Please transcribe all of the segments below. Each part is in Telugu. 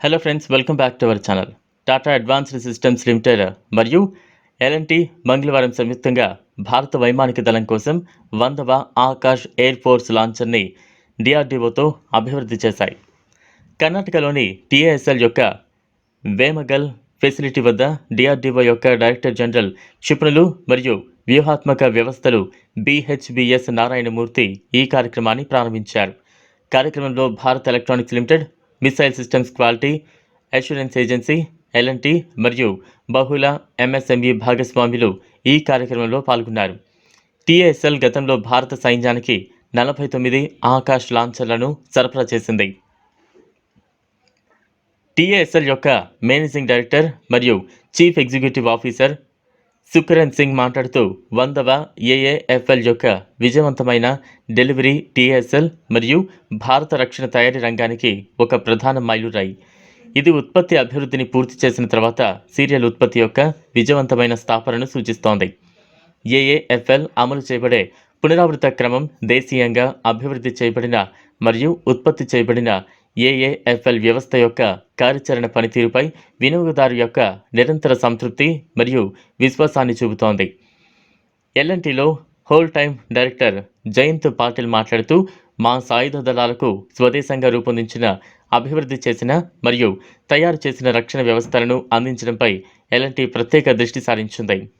Hello friends welcome back to our channel Tata advanced systems limited మరియు ఎల్ఎన్టీ మంగళవారం సంయుక్తంగా భారత వైమానిక దళం కోసం వందవ ఆకాష్ ఎయిర్ ఫోర్స్ లాంచర్ని డిఆర్డీఓతో అభివృద్ధి చేశాయి. కర్ణాటకలోని టీఏఎస్ఎల్ యొక్క వేమగల్ ఫెసిలిటీ వద్ద డిఆర్డీఓ యొక్క డైరెక్టర్ జనరల్ క్షిపణులు మరియు వ్యూహాత్మక వ్యవస్థలు బిహెచ్బిఎస్ నారాయణమూర్తి ఈ కార్యక్రమాన్ని ప్రారంభించారు. కార్యక్రమంలో Bharat electronics limited missile systems quality assurance agency LNT మరియు బహుళ ఎంఎస్ఎంఈ భాగస్వాములు ఈ కార్యక్రమంలో పాల్గొన్నారు. టీఏఎస్ఎల్ గతంలో భారత సైన్యానికి నలభై తొమ్మిది ఆకాష్ లాంచర్లను సరఫరా చేసింది. టీఏఎస్ఎల్ యొక్క మేనేజింగ్ డైరెక్టర్ మరియు chief executive officer Sukaran Singh మాట్లాడుతూ వందవ ఏఏఎఫ్ఎల్ యొక్క విజయవంతమైన డెలివరీ టీఎస్ఎల్ మరియు భారత రక్షణ తయారీ రంగానికి ఒక ప్రధాన మైలురాయి. ఇది ఉత్పత్తి అభివృద్ధిని పూర్తి చేసిన తర్వాత సీరియల్ ఉత్పత్తి యొక్క విజయవంతమైన స్థాపనను సూచిస్తోంది. ఏఏఎఫ్ఎల్ అమలు చేయబడే పునరావృత క్రమం దేశీయంగా అభివృద్ధి చేయబడిన మరియు ఉత్పత్తి చేయబడిన ఏఏఎఫ్ఎల్ వ్యవస్థ యొక్క కార్యాచరణ పనితీరుపై వినియోగదారు యొక్క నిరంతర సంతృప్తి మరియు విశ్వాసాన్ని చూపుతోంది. ఎల్ఎన్టీలో whole time director Jayant Patil మాట్లాడుతూ మా సాయుధ దళాలకు స్వదేశంగా రూపొందించిన అభివృద్ధి చేసిన మరియు తయారు చేసిన రక్షణ వ్యవస్థలను అందించడంపై ఎల్ఎన్టీ ప్రత్యేక దృష్టి సారించింది.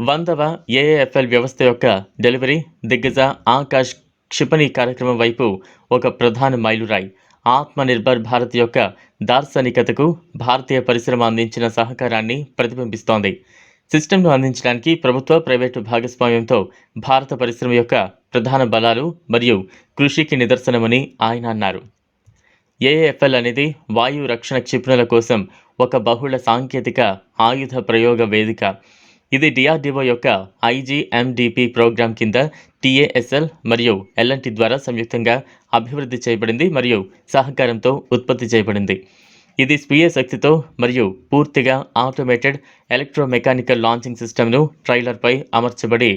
వందవ ఏఏఎఫ్ఎల్ వ్యవస్థ యొక్క డెలివరీ దిగ్గజ ఆకాష్ క్షిపణి కార్యక్రమం వైపు ఒక ప్రధాన మైలురాయి. ఆత్మనిర్భర్ భారత్ యొక్క దార్శనికతకు భారతీయ పరిశ్రమ అందించిన సహకారాన్ని ప్రతిబింబిస్తోంది. సిస్టమ్ను అందించడానికి ప్రభుత్వ ప్రైవేటు భాగస్వామ్యంతో భారత పరిశ్రమ యొక్క ప్రధాన బలాలు మరియు కృషికి నిదర్శనమని ఆయన అన్నారు. ఏఏఎఫ్ఎల్ అనేది వాయు రక్షణ క్షిపణుల కోసం ఒక బహుళ సాంకేతిక ఆయుధ ప్రయోగ వేదిక. ఇది డిఆర్డిఓ యొక్క ఐజీఎండిపి ప్రోగ్రాం కింద టీఏఎస్ఎల్ మరియు ఎల్ఎన్టీ ద్వారా సంయుక్తంగా అభివృద్ధి చేయబడింది మరియు సహకారంతో ఉత్పత్తి చేయబడింది. ఇది స్వీయ శక్తితో మరియు పూర్తిగా ఆటోమేటెడ్ ఎలక్ట్రోమెకానికల్ లాంచింగ్ సిస్టమ్ను ట్రైలర్పై అమర్చబడి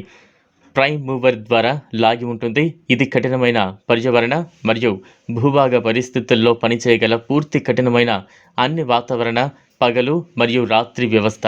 ప్రైమ్ మూవర్ ద్వారా లాగి ఉంటుంది. ఇది కఠినమైన పర్యావరణ మరియు భూభాగ పరిస్థితుల్లో పనిచేయగల పూర్తి కఠినమైన అన్ని వాతావరణ పగలు మరియు రాత్రి వ్యవస్థ.